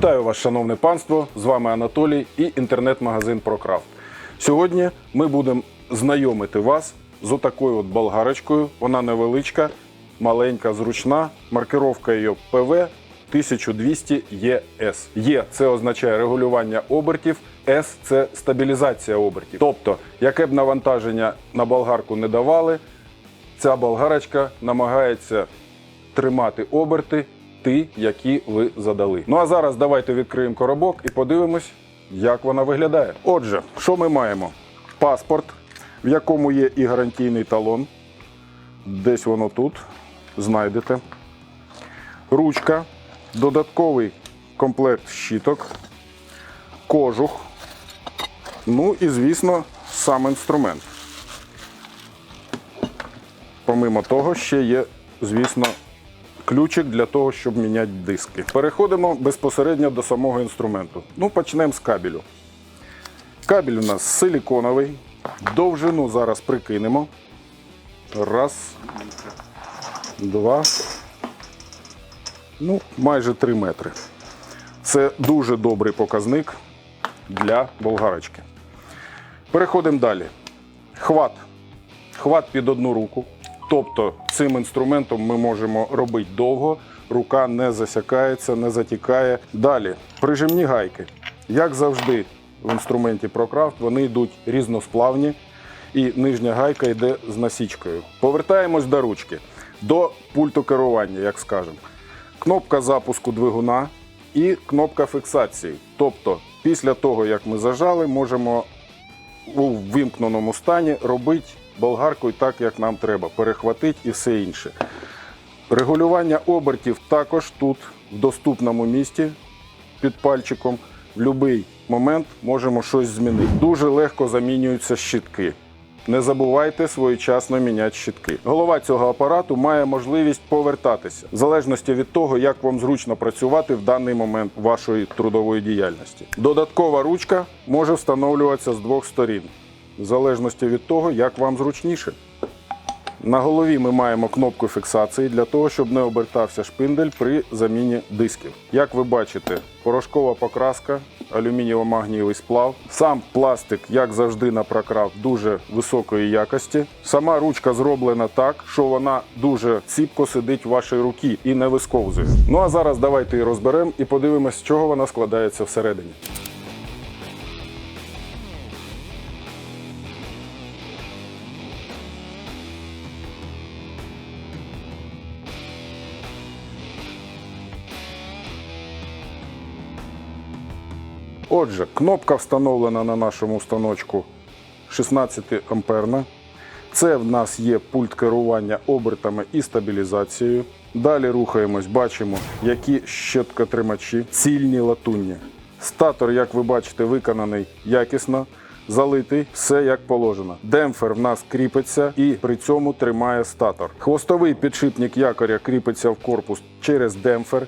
Вітаю вас, шановне панство! З вами Анатолій і інтернет-магазин ProCraft. Сьогодні ми будемо знайомити вас з отакою от болгарочкою. Вона невеличка, маленька, зручна. Маркировка її ПВ 1200 ЄС. Є це означає регулювання обертів, С це стабілізація обертів. Тобто, яке б навантаження на болгарку не давали, ця болгарочка намагається тримати оберти ті, які ви задали. Ну а зараз давайте відкриємо коробок і подивимось, як вона виглядає. Отже, що ми маємо? Паспорт, в якому є і гарантійний талон. Десь воно тут знайдете. Ручка, додатковий комплект щіток, кожух. Ну і, звісно, сам інструмент. Помимо того, ще є, звісно, ключик для того, щоб міняти диски. Переходимо безпосередньо до самого інструменту. Ну, почнемо з кабелю. Кабель у нас силіконовий. Довжину зараз прикинемо. Раз, два, ну, майже 3 метри. Це дуже добрий показник для болгарочки. Переходимо далі. Хват. Хват під одну руку. Тобто цим інструментом ми можемо робити довго, рука не засякається, не затікає. Далі, прижимні гайки. Як завжди в інструменті ProCraft, вони йдуть різносплавні, і нижня гайка йде з насічкою. Повертаємось до ручки, до пульту керування, як скажемо. Кнопка запуску двигуна і кнопка фіксації. Тобто, після того, як ми зажали, можемо у вимкненому стані робити болгаркою так, як нам треба, перехватити і все інше. Регулювання обертів також тут, в доступному місці під пальчиком. В будь-який момент можемо щось змінити. Дуже легко замінюються щитки. Не забувайте своєчасно міняти щитки. Голова цього апарату має можливість повертатися в залежності від того, як вам зручно працювати в даний момент вашої трудової діяльності. Додаткова ручка може встановлюватися з двох сторін, в залежності від того, як вам зручніше. На голові ми маємо кнопку фіксації для того, щоб не обертався шпиндель при заміні дисків. Як ви бачите, порошкова покраска, алюмінієво-магнієвий сплав. Сам пластик, як завжди, на прокрав дуже високої якості. Сама ручка зроблена так, що вона дуже ціпко сидить в вашій руці і не висковзує. Ну а зараз давайте її розберемо і подивимось, з чого вона складається всередині. Отже, кнопка встановлена на нашому станочку 16 амперна. Це в нас є пульт керування обертами і стабілізацією. Далі рухаємось, бачимо, які щеткотримачі, цільні латунні. Статор, як ви бачите, виконаний якісно, залитий, все як положено. Демпфер в нас кріпиться і при цьому тримає статор. Хвостовий підшипник якоря кріпиться в корпус через демпфер.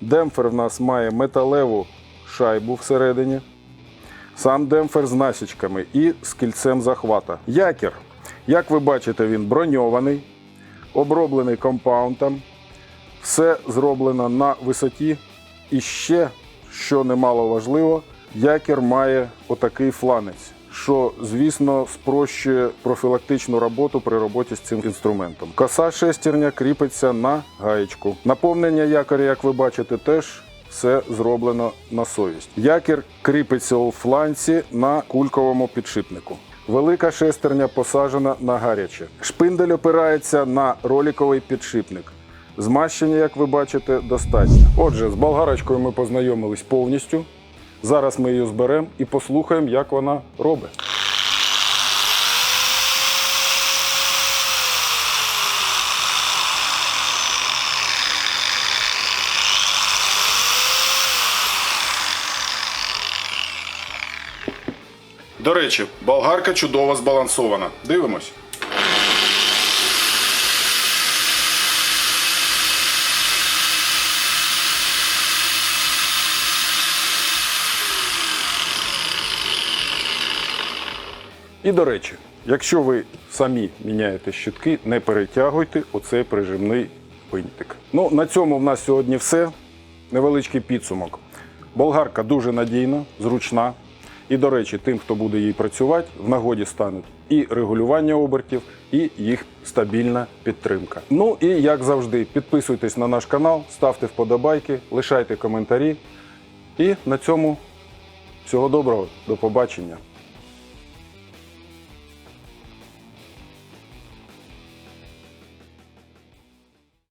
Демпфер в нас має металеву шайбу всередині. Сам демпфер з насічками і з кільцем захвата. Якір. Як ви бачите, він броньований, оброблений компаундом. Все зроблено на висоті. І ще, що немало важливо, якір має отакий фланець, що, звісно, спрощує профілактичну роботу при роботі з цим інструментом. Коса шестерня кріпиться на гаєчку. Наповнення якоря, як ви бачите, теж все зроблено на совість. Якір кріпиться у фланці на кульковому підшипнику. Велика шестерня посаджена на гаряче. Шпиндель опирається на роликовий підшипник. Змащення, як ви бачите, достатньо. Отже, з болгарочкою ми познайомились повністю. Зараз ми її зберемо і послухаємо, як вона робить. До речі, болгарка чудово збалансована. Дивимось. І до речі, якщо ви самі міняєте щитки, не перетягуйте оцей прижимний винтик. Ну, на цьому в нас сьогодні все. Невеличкий підсумок. Болгарка дуже надійна, зручна. І, до речі, тим, хто буде їй працювати, в нагоді стануть і регулювання обертів, і їх стабільна підтримка. Ну і як завжди, підписуйтесь на наш канал, ставте вподобайки, лишайте коментарі. І на цьому всього доброго, до побачення.